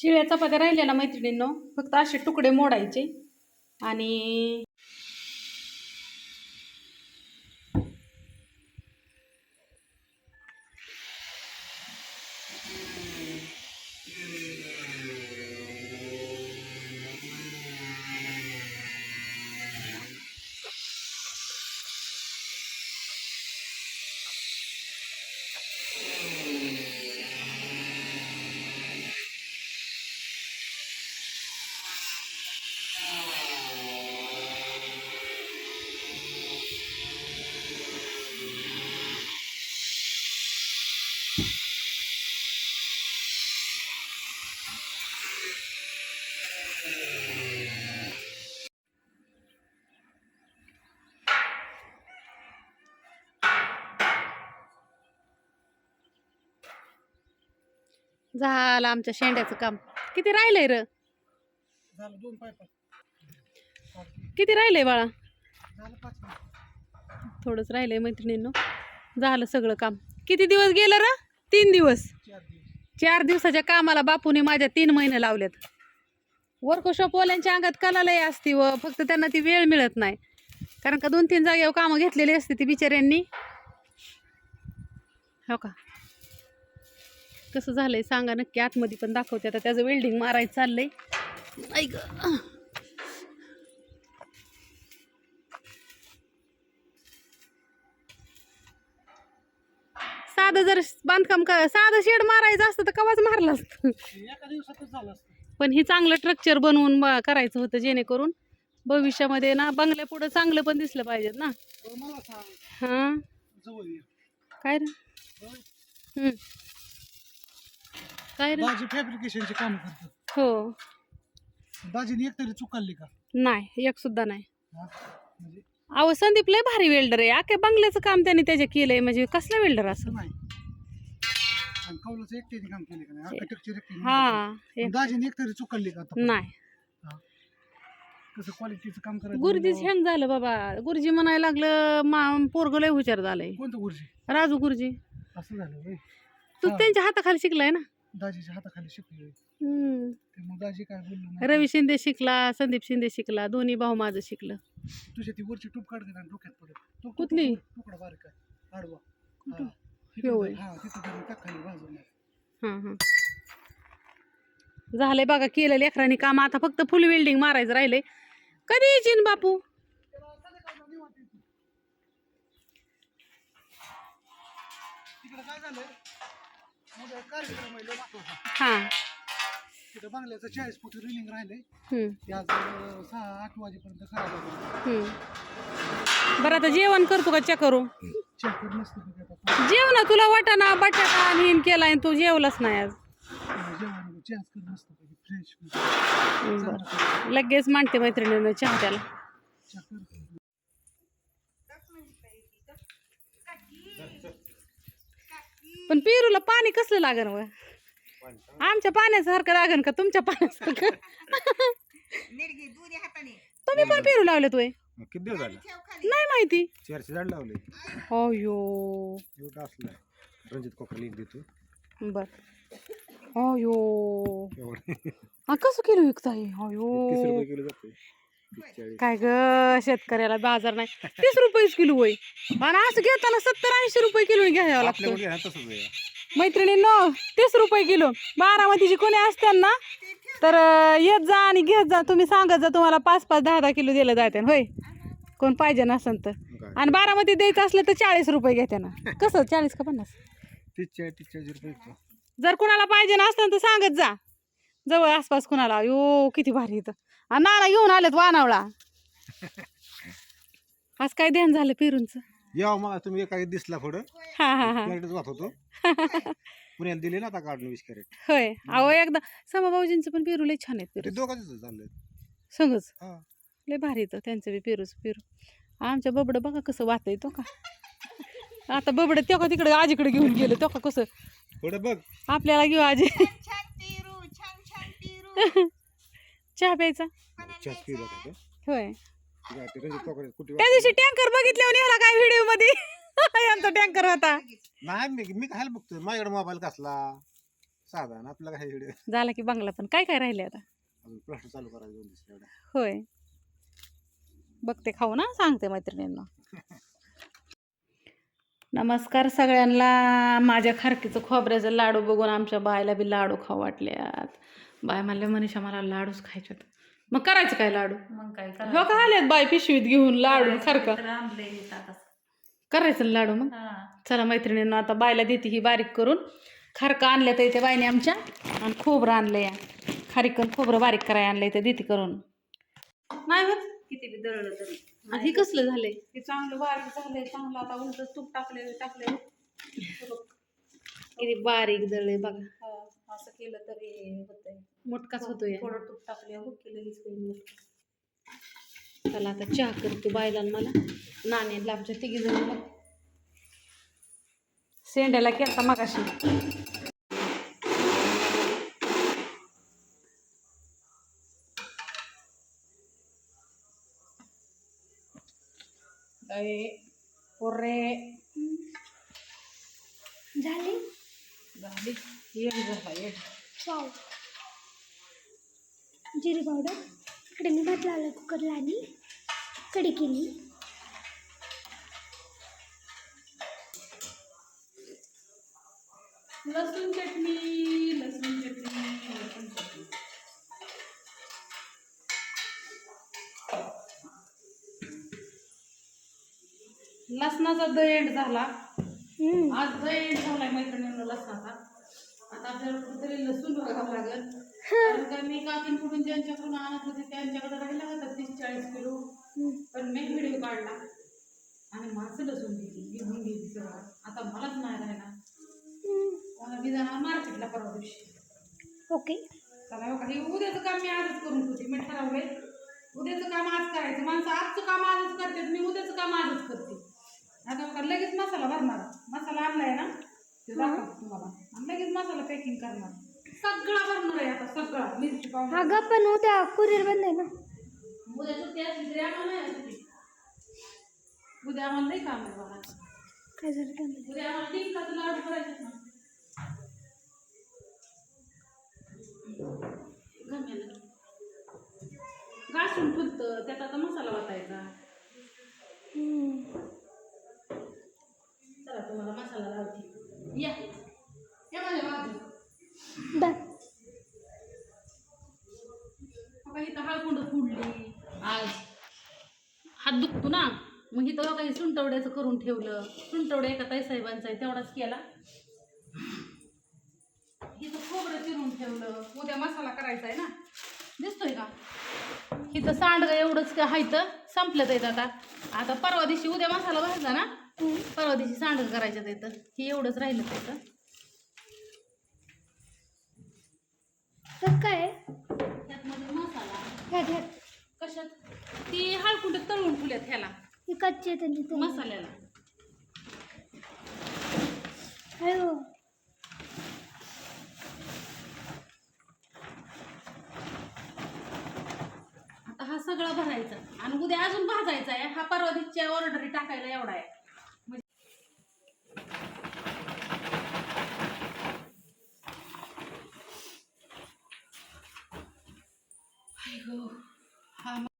शिळ्या चपात्या राहिलेल्या ना मैत्रिणींनो फक्त असे तुकडे मोडायचे. आणि झालं आमच्या शेंड्याचं काम. किती राहिलंय र? किती राहिलंय बाळा? थोडंच राहिलंय मैत्रिणींनो. झालं सगळं काम. किती दिवस गेलं र? तीन दिवस? चार दिवस. चार दिवसाच्या कामाला बापूने माझ्या तीन महिने लावलेत. वर्कशॉपवाल्यांच्या अंगात कला लय असती व फक्त त्यांना ती वेळ मिळत नाही. कारण का दोन तीन जागेवर कामं घेतलेली असते ती बिचाऱ्यांनी. हो का? कसं झालंय सांगा नक्की. आतमध्ये पण दाखवते. आता त्याचं वेल्डिंग मारायचं चाललंय. ऐक साधं जर बांधकाम क साधं शेड मारायचं असतं तर कवाच मारलं असतं. झालं पण ही चांगलं स्ट्रक्चर बनवून करायचं होतं जेणेकरून भविष्यामध्ये ना बंगल्या पुढं चांगलं पण दिसलं पाहिजेत ना. हां. काय रे. काय रे? दाजी फॅब्रिकेशनचे काम करतात. हो. दाजीने एक तरी चुकालली का? नाही एक सुद्धा नाही. हा? म्हणजे? अहो संदीप लय भारी वेल्डर आहे. आखे बंगल्याचं काम त्याने त्याचे केलंय. म्हणजे कसलं वेल्डर असं? असं नाही. आणि कौलाचं एकट्याने काम केले का नाही? आर्किटेक्चर एकट्याने हा पण एक दाजीने का आता? नाही. हा. कसं क्वालिटीचं काम करायचं गुरुजीच म्हणल्यावर- हँग झालं बाबा. गुरुजी म्हणायला लागलं मा पोरग लय हुशार झालंय. कोणतं गुरुजी? राजू गुरुजी. असं झालं होय. तू हा. त्यांच्या हाताखाली शिकलाय ना? दाजीच्या हाताखाली शिकलोय. हम्म. ते मग दाजी काय बोललो नाही रवी शिंदे शिकला संदीप शिंदे शिकला दोन्ही भाऊ माझं शिकलं. तुझ्या ती वरची टूप काढ डोक्यात तो कुठली? तुकडा बारीक आहे. आडवा. कुठं? हा. ह्यो होय. तिथं- हा तिथं धरून टाक खाली बाजूला हां हां. झालंय बघा केलं लेकरांनी काम. आता फक्त फुल वेल्डिंग मारायचं राहिलंय. कधी येशील बापू? तिकडे काय झालंय? मग एक कार्यक्रम आहे लय महत्त्वाचा. हां. तिथं बंगल्याचं चाळीस फूट रिलिंग राहिलंय. हम्म, ते आज अं, सहा आठ वाजेपर्यंत करायला लागेल हम्म. बरं आता जेवण करतो का? चेक करू? चेक आता. जेवण तुला वाटाणा बटाटा आणि हिन केलाय आणि तू जेवलाच नाही आज. जेवण फ्रेश. बरं. लगेच मांडते मैत्रिणीनं चहा त्याला. चेक कर पण पेरूला पाणी कसलं लागन व? आमच्या पाण्यासारखं लागन का तुमच्या पाण्यासारखं? तुम्ही पण पेरू लावले तोय मग किती दिवस झाले? नाही माहिती. चारशे झाड लावले. अयो एवढं असलं. रणजित कोकरा लिंक देतो बर. अयो एवढं. हा कसं किलो विकता हे तीस अयो रुपये किलो जाते काय ग शेतकऱ्याला बाजार नाही. तीस रुपयेच किलो होय. आणि असं घेताना सत्तर ऐंशी रुपये किलो घ्यावं लागतं. मैत्रिणींनो तीस रुपये किलो. बारामतीची कोणी असतात ना तर येत जा आणि घेत जा. तुम्ही सांगत जा तुम्हाला पाच पाच दहा दहा किलो दिलं जाते होय? कोण पाहिजे नसेल तर. मग काय आणि बारामती द्यायचं असलं तर चाळीस रुपये घेते ना कसं? चाळीस का पन्नास. जर कुणाला पाहिजे नसतं तर सांगत जा. जवळ आसपास कुणाला. यो किती भारी इथं. आणि नाना घेऊन आलेत वानावळा. आज काय ध्यान झालं पेरूंचं? यावं मला तुम्ही एका दिसला पुढं. हा हा हा. कॅरेटच वाहत होतो. पुण्याला दिले ना आता काढून वीस कॅरेट होय. अहो एकदा समा भाऊजींचं पण पेरू लय छान आहेत ते पेरू दोघांच चाललंय संगच? हा. लय भारी येतं त्यांचं बी पेरूच पेरू. आमच्या बबडं बघा कसं वाहतंय तो का. आता बबडं तो का तिकडे आजीकडे घेऊन गेलं तो का कसं. पुढं बघ. आपल्याला घेऊ आजी. ते? काय रणजित कोकरा कुठे त्या दिवशी टँकर बघितल्यावर ह्याला काय व्हिडिओमध्ये? यांचा टँकर होता. नाही मी मी खायला बघतोय? माझ्याकडे मोबाईल कसला? साधा ना आपल्याला काय इकडे झाला की बंगला पण. काय काय राहिले आता? अजून प्रश्न चालू करायचे दोन दिवस एवढ्या होय. बघते खाऊ ना सांगते मैत्रिणींना. नमस्कार सगळ्यांना. माझ्या खारकीचं खोबऱ्याचं लाडू बघून आमच्या बायला बी लाडू खाऊ वाटल्यात. बाय म्हणले मनीषा मला लाडूच खायचे मग करायचं काय लाडू? मग काय हो का आल्यात बाय पिशवीत घेऊन लाडू खारका आणले आता. करायचं ना लाडू मग? हा. चला मैत्रिणींना आता बायला देते ही बारीक करून. खारका आणल्या तर इथे बाईने आमच्या. आणि खोबरं आणलं या खारीकन खोबरं बारीक करायला आणलं इथे देते करून. नाही होत? किती बी तरी. आणि हे कसलं झालंय? हे चांगलं बारीक झालंय चांगलं आता उलट तूप टाकले टाकले किती बारीक दळे बघा. असं केलं तरी होतंय. मोठकाच होतोय. थोडं तूप टाकले हो की लगेच होईल चला आता चहा करते बायला मला नाणे आमच्या तिघी जण मग सेंड्याला केलता मगाशी. अरे पोरे झाली? झाली. एक झाला एक वाव. जिरे पावडर. इकडे मी भात लावला कुकरला आणि कढी केली. लसूण चटणी लसूण चटणी लसूण चटणी. लसणाचा दहींड झाला. आज दहींड झालाय मैत्रिणींना लसणाचा. आता आपल्याला कुठेतरी लसूण बघावं लागेल. कारण का मी काकीन कुठून ज्यांच्याकडून आणत होते त्यांच्याकडे राहिला होता तीस चाळीस किलो. पण मी व्हिडिओ काढला. आणि माझं लसूण गेली घेऊन गेली सगळं आता मलाच नाही राहिला. मी जाणार मार्केटला परवा दिवशी. ओके. चला हो का हे उद्याचं काम मी आजच करून ठेवते. मी ठरवलंय. उद्याचं काम आज करायचं. माणसं आजचं काम आजच करते मी उद्याचं काम आजच करते. आता बघा लगेच मसाला भरणार. मसाला आणलाय ना ते दाखवते तुम्हाला. आणि लगेच मसाला पॅकिंग करणार. सगळा भरणार आहे आता सगळा. मिरची पावडर. अगं पण उद्या कुरिअर बंद आहे ना. उद्या सुट्टी असली तरी आम्हाला नाही सुट्टी. उद्या आम्हाला नाही काम आहे बघा. काय झालं काय माहिती. उद्या आम्हाला डिंकाचं लाडू करायचे ना. गम्याला. घासून फुलतं त्यात आता मसाला वाटायचा हम्म. चला तुम्हाला मसाला लावते या या माझ्या बाजू बर बघा इथं हळकुंड फुडली आज हात दुखतो ना मग इथं काही सुंटवड्याचं करून ठेवलं. सुंटवड्या एका ताई साहेबांचा आहे तेवढाच केला. इथं खोबरं चिरून ठेवलं. उद्या मसाला करायचा आहे ना. दिसतोय का? इथं सांडगं एवढंच का हायतं संपलं येत आता. आता परवा दिवशी उद्या मसाला भाजला ना परवा दिवशी सांडगं करायचं इथं हे एवढंच राहिलं त्याचं तर. काय? त्यात मध्ये मसाला. कशात? ती हळकुंड तळून ठेवल्यात ह्याला. हे कच्चे आहेत आणि ते मसाल्याला. अयो आता हा सगळा भरायचा. आणि उद्या अजून भाजायचा आहे. हा परवा दिवशीच्या ऑर्डरी टाकायला एवढा आहे.